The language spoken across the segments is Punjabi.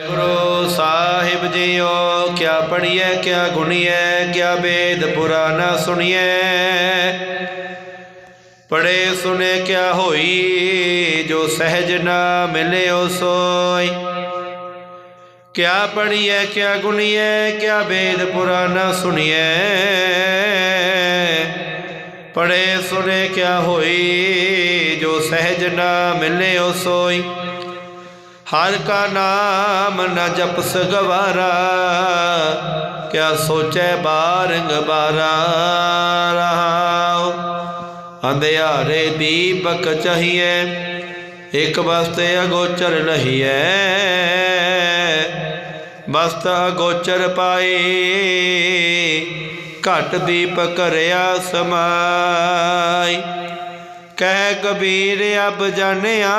ਗੁਰੂ ਸਾਹਿਬ ਜੀਓ, ਕਿਆ ਪੜੀਐ ਕਿਆ ਗੁਣੀਐ ਕਿਆ ਵੇਦ ਪੁਰਾਨਾ ਸੁਣੀਐ ਪੜੇ ਸੁਨੇ ਕਿਆ ਹੋਈ, ਜੋ ਸਹਿਜ ਨਾ ਮਿਲਿਓ ਸੋਈ। ਕਿਆ ਪੜੀਐ ਕਿਆ ਗੁਣੀਐ ਕਿਆ ਵੇਦ ਪੁਰਾਨਾ ਸੁਣੀਐ ਪੜੇ ਸੁਨੇ ਕਿਆ ਹੋਈ, ਜੋ ਸਹਿਜ ਨਾ ਮਿਲਿਓ ਸੋਈ। ਹਰ ਕਾ ਨਾਮ ਨ ਜਪਸ ਗਵਾਰਾ ਕਿਆ ਸੋਚੈ ਬਾਰੰਗ ਬਾਰਾ ਰਹਾਉ। ਅੰਧਿਆਰੇ ਦੀਪਕ ਚਹੀਏ ਇਕ ਬਸਤੇ ਅਗੋਚਰ ਲਹੀਐ ਬਸਤ ਅਗੋਚਰ ਪਾਏ, ਘਟ ਦੀਪ ਕਰਿਆ ਸਮਾਈ। ਕਹਿ ਕਬੀਰ ਅਬ ਜਾਣਿਆ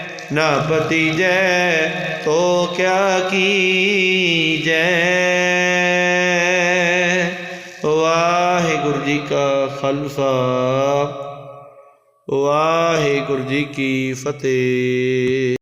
ਨਾ ਪਤੀਜੈ ਤੋ ਕਿਆ ਕੀਜੈ? ਵਾਹਿਗੁਰੂ ਜੀ ਕਾ ਖਾਲਸਾ ਵਾਹਿਗੁਰੂ ਜੀ ਕੀ ਫਤਿਹ।